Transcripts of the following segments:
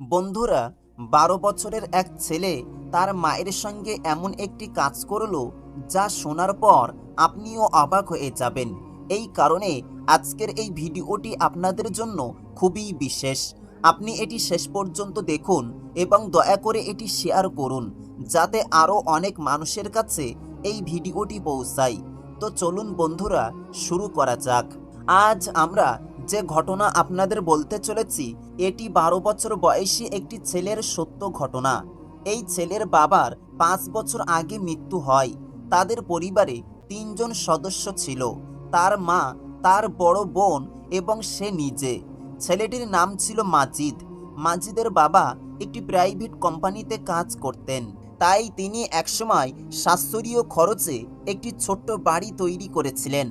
বন্ধুরা, বারো বছরের এক ছেলে তার মায়ের সঙ্গে এমন একটি কাজ করল যা শোনার পর আপনিও অবাক হয়ে যাবেন। এই কারণে আজকের এই ভিডিওটি আপনাদের জন্য খুবই বিশেষ। আপনি এটি শেষ পর্যন্ত দেখুন এবং দয়া করে এটি শেয়ার করুন, যাতে আরও অনেক মানুষের কাছে এই ভিডিওটি পৌঁছায়। তো চলুন বন্ধুরা, শুরু করা যাক। আজ আমরা যে ঘটনা আপনাদের বলতে চলেছি, এটি বারো বছর বয়সী একটি ছেলের সত্য ঘটনা। এই ছেলের বাবার পাঁচ বছর আগে মৃত্যু হয়। তাদের পরিবারে তিনজন সদস্য ছিল। তার মা, তার বড় বোন এবং সে নিজে। ছেলেটির নাম ছিল মাজিদ। মাজিদের বাবা একটি প্রাইভেট কোম্পানিতে কাজ করতেন। তাই তিনি একসময় সাশ্রয়ীয় খরচে একটি ছোট্ট বাড়ি তৈরি করেছিলেন।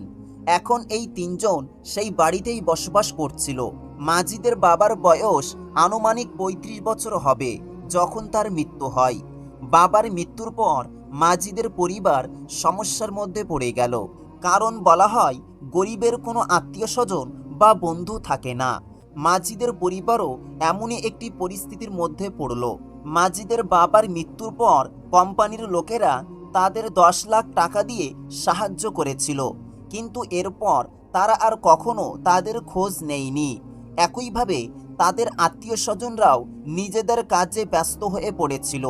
এখন এই তিনজন সেই বাড়িতেই বসবাস করছিল। মাজিদের বাবার বয়স আনুমানিক ৩৫ বছর হবে যখন তার মৃত্যু হয়। বাবার মৃত্যুর পর মাজিদের পরিবার সমস্যার মধ্যে পড়ে গেল। কারণ বলা হয়, গরিবের কোনো আত্মীয় স্বজন বা বন্ধু থাকে না। মাজিদের পরিবারও এমনই একটি পরিস্থিতির মধ্যে পড়ল। মাজিদের বাবার মৃত্যুর পর কোম্পানির লোকেরা তাদের দশ লাখ টাকা দিয়ে সাহায্য করেছিল। কিন্তু এরপর তারা আর কখনো তাদের খোঁজ নেয়নি। একইভাবে তাদের আত্মীয় স্বজনরাও নিজেদের কাজে ব্যস্ত হয়ে পড়েছিল।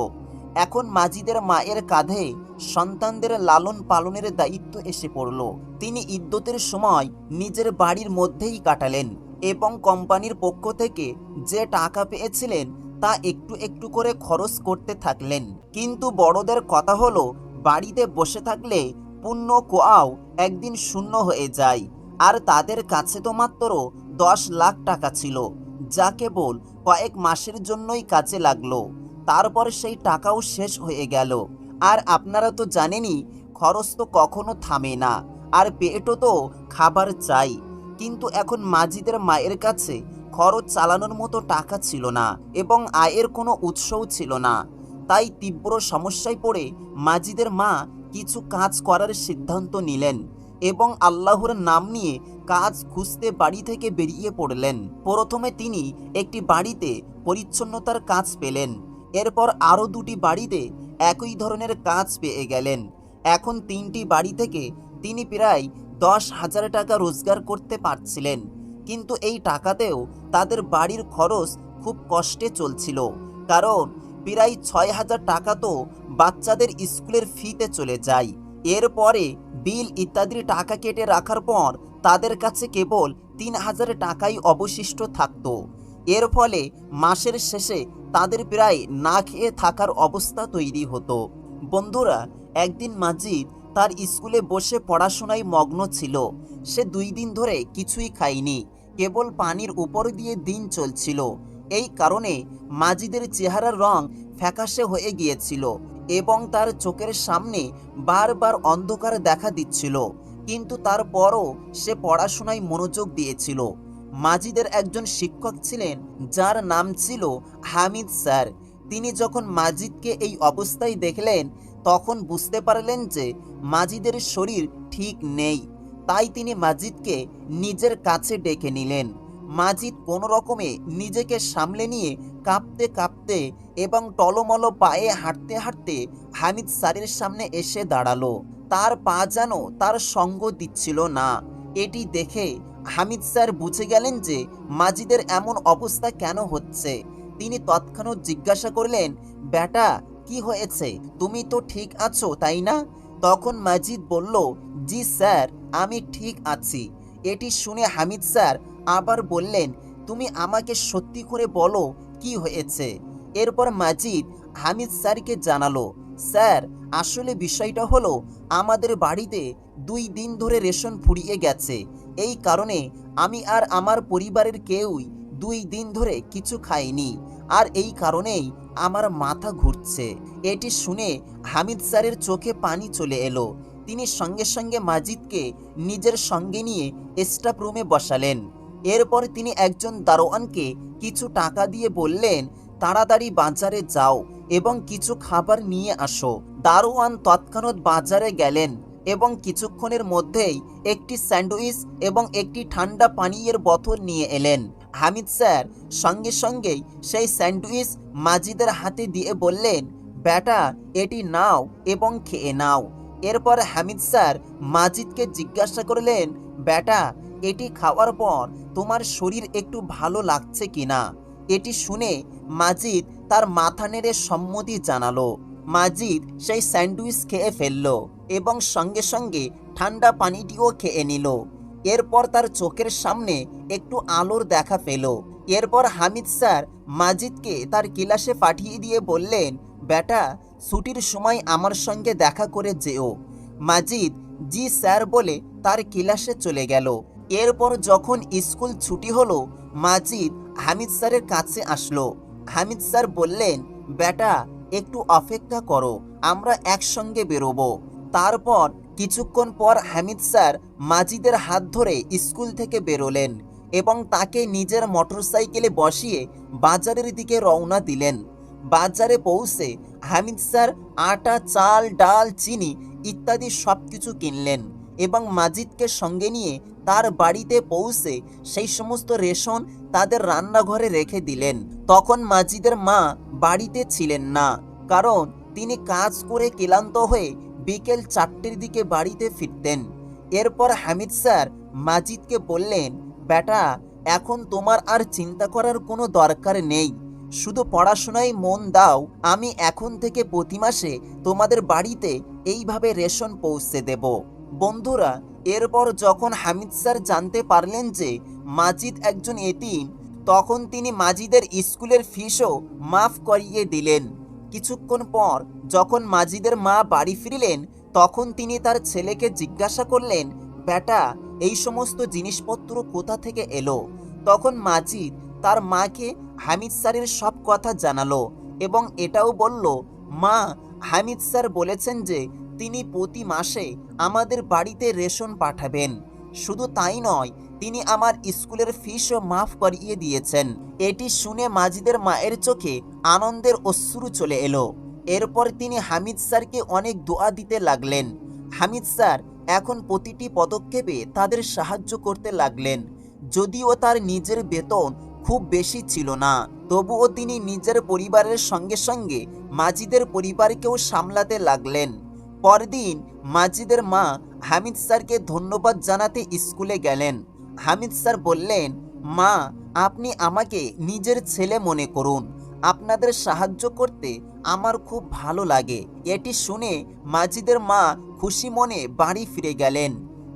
এখন মাজিদের মায়ের কাঁধে সন্তানদের লালন পালনের দায়িত্ব এসে পড়ল। তিনি ইদ্যতের সময় নিজের বাড়ির মধ্যেই কাটালেন এবং কোম্পানির পক্ষ থেকে যে টাকা পেয়েছিলেন তা একটু একটু করে খরচ করতে থাকলেন। কিন্তু বড়দের কথা হলো, বাড়িতে বসে থাকলে পুণ্য কোয়াও একদিন শূন্য হয়ে যায়। আর তাদের কাছে তো মাত্র দশ লাখ টাকা ছিল, যা কেবল কয়েক মাসের জন্যই কাজে লাগল। তারপর সেই টাকাও শেষ হয়ে গেল। আর আপনারা তো জানেনই, খরচ তো কখনো থামে না, আর পেটও তো খাবার চাই। কিন্তু এখন মাজিদের মায়ের কাছে খরচ চালানোর মতো টাকা ছিল না এবং আয়ের কোনো উৎসও ছিল না। তাই তীব্র সমস্যায় পড়ে মাজিদের মা কিছু কাজ করার সিদ্ধান্ত নিলেন এবং আল্লাহর নাম নিয়ে কাজ খুঁজতে বাড়ি থেকে বেরিয়ে পড়লেন। প্রথমে তিনি একটি বাড়িতে পরিচ্ছন্নতার কাজ পেলেন। এরপর আরও দুটি বাড়িতে একই ধরনের কাজ পেয়ে গেলেন। এখন তিনটি বাড়ি থেকে তিনি প্রায় দশ হাজার টাকা রোজগার করতে পারছিলেন। কিন্তু এই টাকাতেও তাদের বাড়ির খরচ খুব কষ্টে চলছিল। কারণ প্রায় ছয় হাজার টাকা তো বাচ্চাদের স্কুলের ফিতে চলে যায়। এরপরে বিল ইত্যাদির টাকা কেটে রাখার পর তাদের কাছে কেবল তিন হাজার টাকাই অবশিষ্ট থাকতো। এর ফলে মাসের শেষে তাদের প্রায় না খেয়ে থাকার অবস্থা তৈরি হতো। বন্ধুরা, একদিন মাজিদ তার স্কুলে বসে পড়াশোনায় মগ্ন ছিল। সে দুই দিন ধরে কিছুই খায়নি, কেবল পানির উপর দিয়ে দিন চলছিল। এই কারণে মাজিদের চেহারার রং ফ্যাকাশে হয়ে গিয়েছিল এবং তার চোখের সামনে বারবার অন্ধকার দেখা দিচ্ছিল। কিন্তু তারপরও সে পড়াশোনায় মনোযোগ দিয়েছিল। মাজিদের একজন শিক্ষক ছিলেন, যার নাম ছিল হামিদ স্যার। তিনি যখন মাজিদকে এই অবস্থায় দেখলেন, তখন বুঝতে পারলেন যে মাজিদের শরীর ঠিক নেই। তাই তিনি মাজিদকে নিজের কাছে ডেকে নিলেন। মাজিদ কোনো রকমে নিজেকে সামলে নিয়ে কাঁপতে কাঁপতে এবং টলমল পায়ে হাঁটতে হাঁটতে হামিদ স্যারের সামনে এসে দাঁড়াল। তার পা যেন তার সঙ্গ দিচ্ছিল না। এটি দেখে হামিদ স্যার বুঝে গেলেন যে মাজিদের এমন অবস্থা কেন হচ্ছে। তিনি তৎক্ষণাৎ জিজ্ঞাসা করলেন বেটা কি হয়েছে? তুমি তো ঠিক আছো, তাই না? তখন মাজিদ বলল, জি স্যার, আমি ঠিক আছি। এটি শুনে হামিদ স্যার আবার বললেন, তুমি আমাকে সত্যি করে বলো কি হয়েছে? এরপর মাজিদ হামিদ স্যারকে জানালো, স্যার, আসলে বিষয়টা হলো, আমাদের বাড়িতে দুই দিন ধরে রেশন ফুরিয়ে গেছে। এই কারণে আমি আর আমার পরিবারের কেউই দুই দিন ধরে কিছু খাইনি। আর এই কারণেই আমার মাথা ঘুরছে। এটি শুনে হামিদ স্যারের চোখে পানি চলে এলো। তিনি সঙ্গে সঙ্গে মাজিদকে নিজের সঙ্গে নিয়ে স্টাফ রুমে বসালেন। এরপর তিনি একজন দারোয়ানকে কিছু টাকা দিয়ে বললেন, তাড়াতাড়ি বাজারে যাও এবং কিছু খাবার নিয়ে আসো। দারোয়ান তৎক্ষণাৎ বাজারে গেলেন এবং কিছুক্ষণের মধ্যেই একটি স্যান্ডউইচ এবং একটি ঠান্ডা পানীয়ের বোতল নিয়ে এলেন। হামিদ স্যার সঙ্গে সঙ্গেই সেই স্যান্ডউইচ মাজিদের হাতে দিয়ে বললেন, বেটা, এটি নাও এবং খেয়ে নাও। এরপর হামিদ স্যার মাজিদকে জিজ্ঞাসা করলেন, বেটা এটি খাওয়ার পর তোমার শরীর একটু ভালো লাগছে কিনা? এটি শুনে মাজিদ তার মাথা নেড়ে সম্মতি জানালো। মাজিদ সেই স্যান্ডউইচ খেয়ে ফেলল এবং সঙ্গে সঙ্গে ঠান্ডা পানিটিও খেয়ে নিল। এরপর তার চোখের সামনে একটু আলোর দেখা পেল। এরপর হামিদ স্যার মাজিদকে তার ক্লাসে পাঠিয়ে দিয়ে বললেন, বেটা, ছুটির সময় আমার সঙ্গে দেখা করে যেও। মাজিদ, জি স্যার বলে তার ক্লাসে চলে গেল। এরপর যখন স্কুল ছুটি হলো, মাজিদ হামিদ স্যারের কাছে আসলো। হামিদ স্যার বললেন, বেটা, একটু অপেক্ষা করো, আমরা একসঙ্গে বেরোবো। তারপর কিছুক্ষণ পর হামিদ স্যার মাজিদের হাত ধরে স্কুল থেকে বেরোলেন এবং তাকে নিজের মোটরসাইকেলে বসিয়ে বাজারের দিকে রওনা দিলেন। বাজারে পৌঁছে হামিদ স্যার আটা, চাল, ডাল, চিনি ইত্যাদি সব কিছু কিনলেন এবং মাজিদকে সঙ্গে নিয়ে তার বাড়িতে পৌঁছে সেই সমস্ত রেশন তাদের রান্নাঘরে রেখে দিলেন। তখন মাজিদের মা বাড়িতে ছিলেন না, কারণ তিনি কাজ করে ক্লান্ত হয়ে বিকেল চারটের দিকে বাড়িতে ফিরতেন। এরপর হামিদ স্যার মাজিদকে বললেন, বেটা, এখন তোমার আর চিন্তা করার কোনো দরকার নেই। শুধু পড়াশোনায় মন দাও, আমি এখন থেকে প্রতি মাসে তোমাদের বাড়িতে এইভাবে রেশন পৌঁছে দেব। বন্ধুরা এরপর যখন হামিদ স্যার জানতে পারলেন যে মাজিদ একজন এতিম, তখন তিনি মাজিদের স্কুলের ফিসও মাফ করিয়ে দিলেন। কিছুক্ষণ পর যখন মাজিদের মা বাড়ি ফিরলেন, তখন তিনি তার ছেলেকে জিজ্ঞাসা করলেন, বেটা, এই সমস্ত জিনিসপত্র কোথা থেকে এলো? তখন মাজিদ তার মাকে হামিদ স্যারের সব কথা জানালো এবং এটাও বলল, মা, হামিদ স্যার বলেছেন যে তিনি প্রতি মাসে আমাদের বাড়িতে রেশন পাঠাবেন। শুধু তাই নয়, তিনি আমার স্কুলের ফিসও মাফ করিয়ে দিয়েছেন। এটি শুনে মাজিদের মায়ের চোখে আনন্দের অশ্রু চলে এলো। এরপর তিনি হামিদ স্যারকে অনেক দোয়া দিতে লাগলেন। হামিদ স্যার এখন প্রতিটি পদক্ষেপে তাদের সাহায্য করতে লাগলেন। যদিও তার নিজের বেতন খুব বেশি ছিল না, তবুও তিনি নিজের পরিবারের সঙ্গে সঙ্গে মাজিদের পরিবারকেও সামলাতে লাগলেন। পরদিন মাজিদের মা হামিদ স্যারকে ধন্যবাদ জানাতে স্কুলে গেলেন। হামিদ স্যার বললেন, মা, আপনি আমাকে নিজের ছেলে মনে করুন। আপনাদের সাহায্য করতে আমার খুব ভালো লাগে। এটি শুনে মাজিদের মা খুশি মনে বাড়ি ফিরে গেলেন।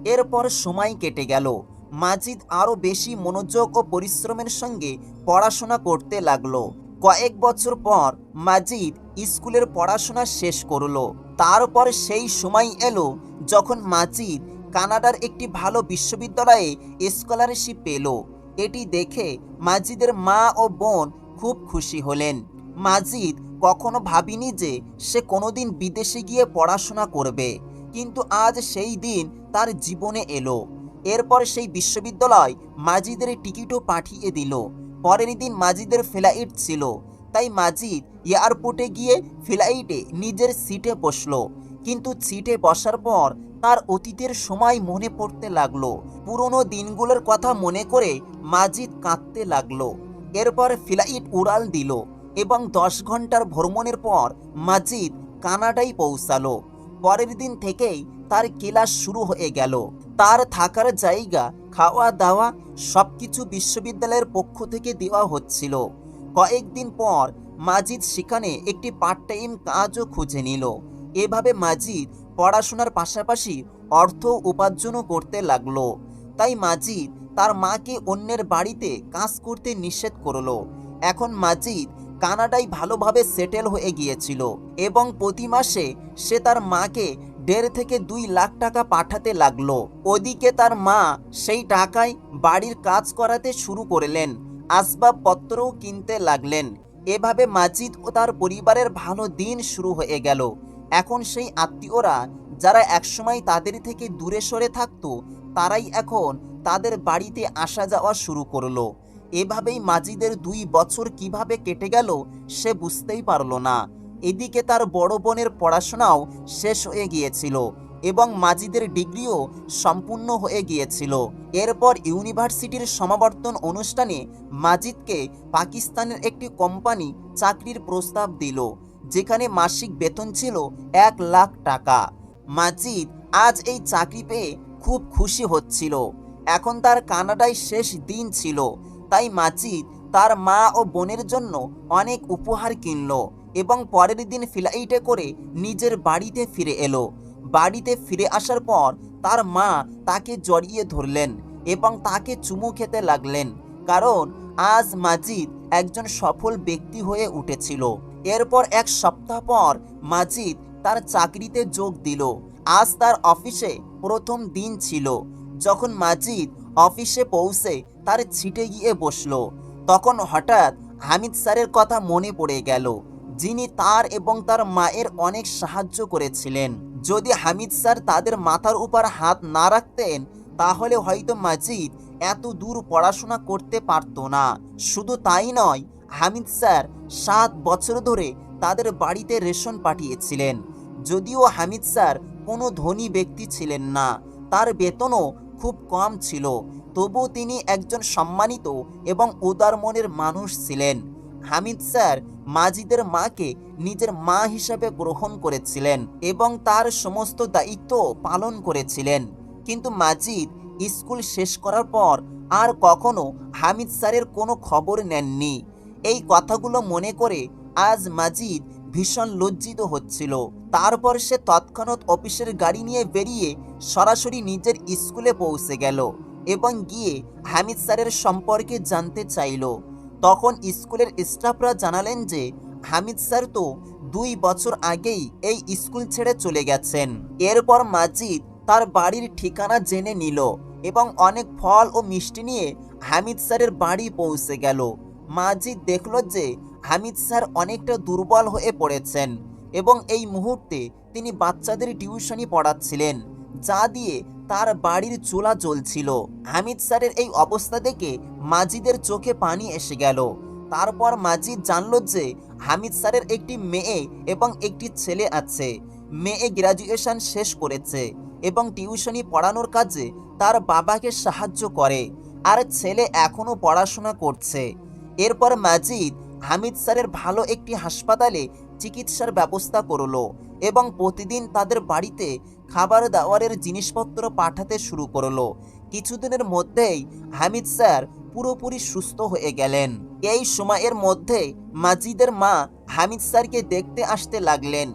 এরপর সময় কেটে গেল। মাজিদ আরও বেশি মনোযোগ ও পরিশ্রমের সঙ্গে পড়াশোনা করতে লাগল। কয়েক বছর পর মাজিদ স্কুলের পড়াশোনা শেষ করল। তারপর সেই সময় এলো যখন মাজিদ কানাডার একটি ভালো বিশ্ববিদ্যালয়ে স্কলারশিপ পেল। এটি দেখে মাজিদের মা ও বোন খুব খুশি হলেন। মাজিদ কখনো ভাবিনি যে সে কোনোদিন বিদেশে গিয়ে পড়াশোনা করবে, কিন্তু আজ সেই দিন তার জীবনে এলো। এরপর সেই বিশ্ববিদ্যালয় মাজিদের টিকিটও পাঠিয়ে দিল। পরের দিন মাজিদের ফ্লাইট ছিল। তাই মাজিদ এয়ারপোর্টে গিয়ে ফ্লাইটে নিজের সিটে বসল। কিন্তু সিটে বসার পর তার অতীতের সময় মনে পড়তে লাগল। পুরনো দিনগুলোর কথা মনে করে মাজিদ কাঁদতে লাগল। এরপর ফ্লাইট উড়াল দিল এবং দশ ঘণ্টার ভ্রমণের পর মাজিদ কানাডায় পৌঁছালো। পরের দিন থেকেই তার ক্লাস শুরু হয়ে গেল। তার থাকার জায়গা খাওয়া দাওয়া সবকিছু বিশ্ববিদ্যালয়ের পক্ষ থেকে দেওয়া হচ্ছিল। কয়েকদিন পর মাজিদ সেখানে একটি পার্ট টাইম কাজও খুঁজে নিল। এভাবে মাজিদ পড়াশোনার পাশাপাশি অর্থ উপার্জনও করতে লাগল। তাই মাজিদ তার মাকে অন্যের বাড়িতে কাজ করতে নিষেধ করল। এখন মাজিদ কানাডায় ভালোভাবে সেটেল হয়ে গিয়েছিল এবং প্রতি মাসে সে তার মাকে দেড় থেকে দুই লাখ টাকা পাঠাতে লাগল। ওদিকে তার মা সেই টাকায় বাড়ির কাজ করাতে শুরু করলেন। আসবাবপত্রও কিনতে লাগলেন। এভাবে মাজিদ ও তার পরিবারের ভালো দিন শুরু হয়ে গেল। এখন সেই আত্মীয়রা, যারা একসময় তাদের থেকে দূরে সরে থাকতো, তারাই এখন তাদের বাড়িতে আসা যাওয়া শুরু করল। এভাবেই মাজিদের দুই বছর কীভাবে কেটে গেল, সে বুঝতেই পারল না। এদিকে তার বড় বোনের পড়াশোনাও শেষ হয়ে গিয়েছিল। এবং মাজিদের ডিগ্রিও সম্পূর্ণ হয়ে গিয়েছিল। এরপর ইউনিভার্সিটির সমাবর্তন অনুষ্ঠানে মাজিদকে পাকিস্তানের একটি কোম্পানি চাকরির প্রস্তাব দিল, যেখানে মাসিক বেতন ছিল এক লাখ টাকা। মাজিদ আজ এই চাকরি পেয়ে খুব খুশি হচ্ছিল। এখন তার কানাডায় শেষ দিন ছিল, তাই মাজিদ তার মা ও বোনের জন্য অনেক উপহার কিনলো এবং পরের দিন ফ্লাইটে করে নিজের বাড়িতে ফিরে এলো। বাড়িতে ফিরে আসার পর তার মা তাকে জড়িয়ে ধরলেন এবং তাকে চুমু খেতে লাগলেন। কারণ আজ মাজিদ একজন সফল ব্যক্তি হয়ে উঠেছিল। এরপর এক সপ্তাহ পর মাজিদ তার চাকরিতে যোগ দিল। আজ তার অফিসে প্রথম দিন ছিল। যখন মাজিদ অফিসে পৌঁছে তার ছিটে গিয়ে বসল। তখন হঠাৎ হামিদ স্যারের কথা মনে পড়ে গেল। যিনি তার এবং তার মায়ের অনেক সাহায্য করেছিলেন। যদি হামিদ স্যার তাদের মাথার উপর হাত না রাখতেন, তাহলে হয়তো মাজিদ এত দূর পড়াশোনা করতে পারত না। শুধু তাই নয়, হামিদ স্যার সাত বছর ধরে তাদের বাড়িতে রেশন পাঠিয়েছিলেন। যদিও হামিদ স্যার কোনো ধনী ব্যক্তি ছিলেন না, তার বেতনও খুব কম ছিল। তবু তিনি একজন সম্মানিত এবং উদার মনের মানুষ ছিলেন। হামিদ স্যার মাজিদের মাকে নিজের মা হিসাবে গ্রহণ করেছিলেন এবং তার সমস্ত দায়িত্ব পালন করেছিলেন। কিন্তু মাজিদ স্কুল শেষ করার পর আর কখনো হামিদ স্যারের কোনো খবর নেননি। এই কথাগুলো মনে করে আজ মাজিদ ভীষণ লজ্জিত হচ্ছিল। তারপর সে তৎক্ষণাৎ অফিসের গাড়ি নিয়ে বেরিয়ে সরাসরি নিজের স্কুলে পৌঁছে গেল এবং গিয়ে হামিদ স্যারের সম্পর্কে জানতে চাইল। তখন স্কুলের স্টাফরা জানালেন যে হামিদ স্যার তো দুই বছর আগেই এই স্কুল ছেড়ে চলে গেছেন। এরপর মাজিদ তার বাড়ির ঠিকানা জেনে নিল এবং অনেক ফল ও মিষ্টি নিয়ে হামিদ স্যারের বাড়ি পৌঁছে গেল। মাজিদ দেখল যে হামিদ স্যার অনেকটা দুর্বল হয়ে পড়েছেন এবং এই মুহূর্তে তিনি বাচ্চাদের টিউশনি পড়াচ্ছিলেন, যা দিয়ে তার বাড়ির চুলা জ্বলছিল। হামিদ স্যারের এই অবস্থা দেখে মাজিদের চোখে পানি এসে গেল। তারপর মাজিদ জানল যে হামিদ স্যারের একটি মেয়ে এবং একটি ছেলে আছে। মেয়ে গ্র্যাজুয়েশন শেষ করেছে এবং টিউশনি পড়ানোর কাজে তার বাবাকে সাহায্য করে আর ছেলে এখনও পড়াশোনা করছে। এরপর মাজিদ হামিদ স্যারের ভালো একটি হাসপাতালে চিকিৎসার ব্যবস্থা করল এবং প্রতিদিন তাদের বাড়িতে খাবার দাবারের জিনিসপত্র পাঠাতে শুরু করল। কিছুদিনের মধ্যেই হামিদ স্যার পুরোপুরি সুস্থ হয়ে গেলেন। এই সময়ের মধ্যে মাজিদের মা হামিদ স্যারকে দেখতে আসতে লাগলেন।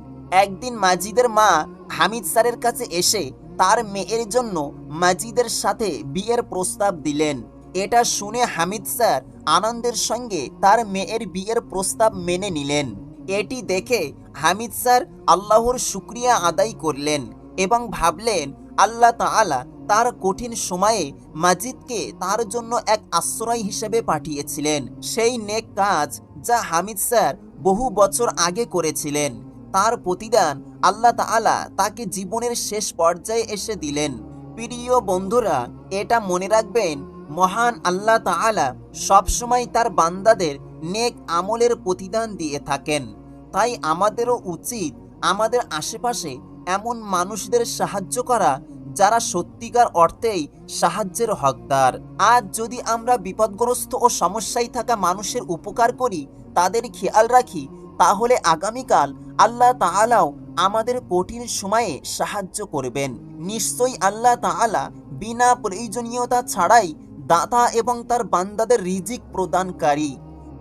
একদিন মাজিদের মা হামিদ স্যারের কাছে এসে তার মেয়ের জন্য মাজিদের সাথে বিয়ের প্রস্তাব দিলেন। এটা শুনে হামিদ স্যার আনন্দের সঙ্গে তার মেয়ের বিয়ের প্রস্তাব মেনে নিলেন। এটি দেখে হামিদ স্যার আল্লাহর শুক্রিয়া আদায় করলেন এবং ভাবলেন, আল্লাহ তাআলা তার কঠিন সময়ে মাজিদকে তার জন্য এক আশ্রয় হিসেবে পাঠিয়েছিলেন। সেই নেক কাজ যা হামিদ স্যার বহু বছর আগে করেছিলেন। তার প্রতিদান আল্লাহ তাআলা তাকে জীবনের শেষ পর্যায়ে এসে দিলেন। প্রিয় বন্ধুরা, এটা মনে রাখবেন, মহান আল্লাহ তাআলা সবসময় তার বান্দাদের নেক আমলের প্রতিদান দিয়ে থাকেন। তাই আমাদেরও উচিত আমাদের আশেপাশে এমন মানুষদের সাহায্য করা যারা সত্যিকার অর্থেই সাহায্যের হকদার। আজ যদি আমরা বিপদগ্রস্ত ও সমস্যায় থাকা মানুষের উপকার করি, তাদের খেয়াল রাখি, তাহলে আগামীকাল আল্লাহ তাআলাও আমাদের কঠিন সময়ে সাহায্য করবেন। নিশ্চয়ই আল্লাহ তাআলা বিনা প্রয়োজনীয়তা ছাড়াই দাতা এবং তার বান্দাদের রিজিক প্রদানকারী।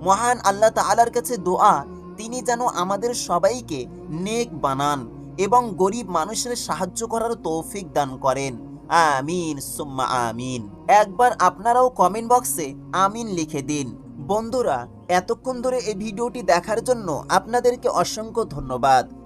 মহান আল্লাহ তালার কাছে দোয়া, তিনি যেন আমাদের সবাইকে নেক বানান এবং গরিব মানুষের সাহায্য করার তৌফিক দান করেন। আমিন, সুম্মা আমিন। একবার আপনারাও কমেন্ট বক্সে আমিন লিখে দিন। বন্ধুরা, এতক্ষণ ধরে এই ভিডিওটি দেখার জন্য আপনাদেরকে অসংখ্য ধন্যবাদ।